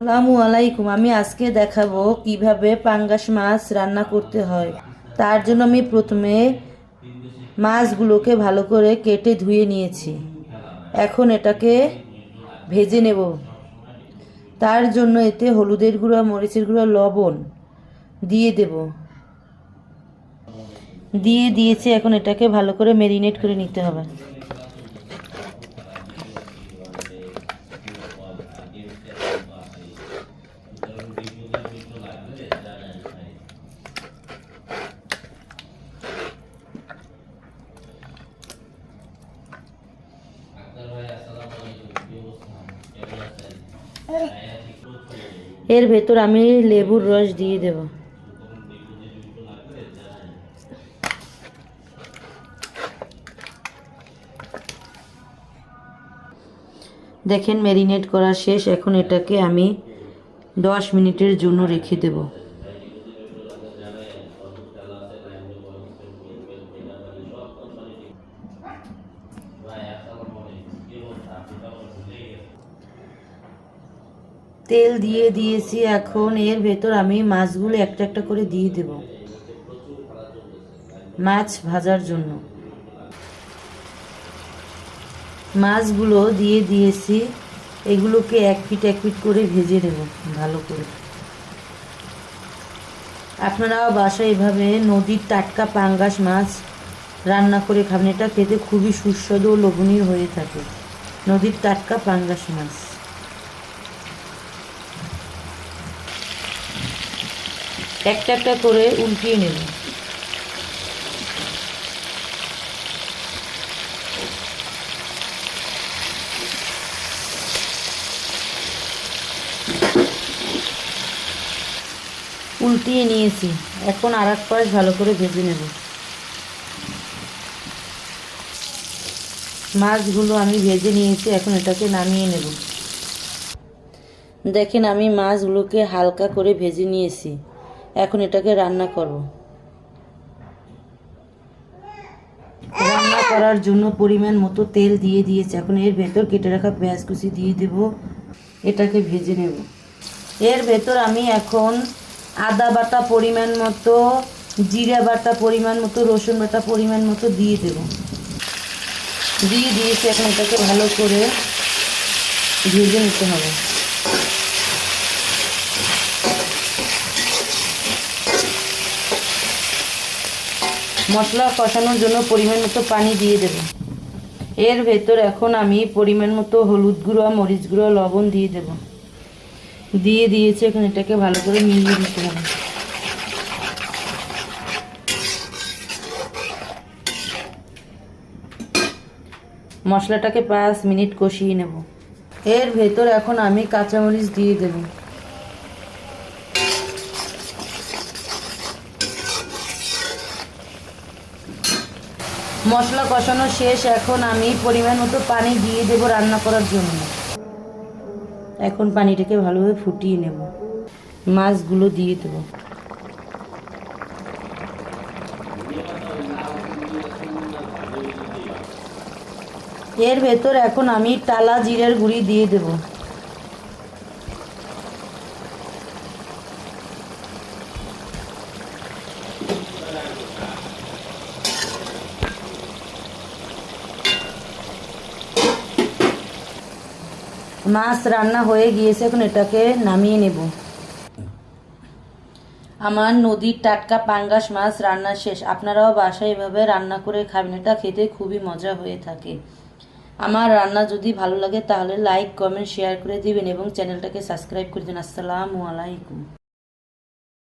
আসসালামু আলাইকুম, আমি আজকে দেখাবো কীভাবে পাঙ্গাস মাছ রান্না করতে হয়। তার জন্য আমি প্রথমে মাছগুলোকে ভালো করে কেটে ধুয়ে নিয়েছি। এখন এটাকে ভেজে নেব। তার জন্য এতে হলুদের গুঁড়া, মরিচের গুঁড়া, লবণ দিয়ে দেব। দিয়ে দিয়েছি, এখন এটাকে ভালো করে মেরিনেট করে নিতে হবে। এর ভেতর আমি লেবুর রস দিয়ে দেব। দেখেন ম্যারিনেট করা শেষ। এখন এটাকে আমি দশ মিনিটের জন্য রেখে দেব। তেল দিয়ে দিয়েছি, এখন এর ভেতর আমি মাছগুলো একটা একটা করে দিয়ে দেব। মাছ ভাজার জন্য। মাছগুলো দিয়ে দিয়েছি, এগুলোকে এক পিট এক পিট করে ভেজে দেব ভালো করে। আপনারাও বাসায় এভাবে নদীর টাটকা পাঙ্গাস মাছ রান্না করে খাবেন, এটা খেতে খুবই সুস্বাদু ও লোভনীয় হয়ে থাকে। নদীর টাটকা পাঙ্গাস মাছ। একটা একটা করে উল্টিয়ে নেব। উল্টিয়ে নিয়েছি। এখন আর এক পাশ ভালো করে ভেজে নেব। মাছগুলো আমি ভেজে নিয়েছি, এখন এটাকে নামিয়ে নেব। দেখেন আমি মাছগুলোকে হালকা করে ভেজে নিয়েছি। এখন এটাকে রান্না করব। রান্না করার জন্য পরিমাণ মতো তেল দিয়ে দিয়েছি। এখন এর ভেতর কেটে রাখা পেঁয়াজ কুচি দিয়ে দেব। এটাকে ভেজে নেব। এর ভেতর আমি এখন আদা বাটা পরিমাণ মতো, জিরা বাটা পরিমাণ মতো, রসুন বাটা পরিমাণ মতো দিয়ে দেব। দিয়ে দিয়েছি এখন এটাকে ভালো করে ভেজে নিতে হবে। মশলা কষানোর জন্য পরিমাণ মতো পানি দিয়ে দেব। এর ভেতর এখন আমি পরিমাণ মতো হলুদ গুঁড়ো, মরিচ গুঁড়ো, লবণ দিয়ে দেব। দিয়ে দিয়েছি এখন এটাকে ভালো করে মিলিয়ে দিতে হবে। মশলাটাকে পাঁচ মিনিট কষিয়ে নেব। এর ভেতর এখন আমি কাঁচামরিচ দিয়ে দেবো। মশলা কষানো শেষ, এখন আমি পরিমাণ মতো পানি দিয়ে দেব রান্না করার জন্য। এখন পানিটাকে ভালোভাবে ফুটিয়ে নেব। মাছগুলো দিয়ে দেব। এর ভেতর এখন আমি টালা, জিরের গুঁড়ি দিয়ে দেব। মাছ রান্না হয়ে গিয়েছে, এখন এটাকে নামিয়ে নেব। আমার নদীর টাটকা পাঙ্গাস মাছ রান্না শেষ। আপনারাও বাসায় এভাবে রান্না করে খাবেন, এটা খেতে খুবই মজা হয়ে থাকে। আমার রান্না যদি ভালো লাগে তাহলে লাইক কমেন্ট শেয়ার করে দিবেন এবং চ্যানেলটাকে সাবস্ক্রাইব করে দিন আসসালামু আলাইকুম।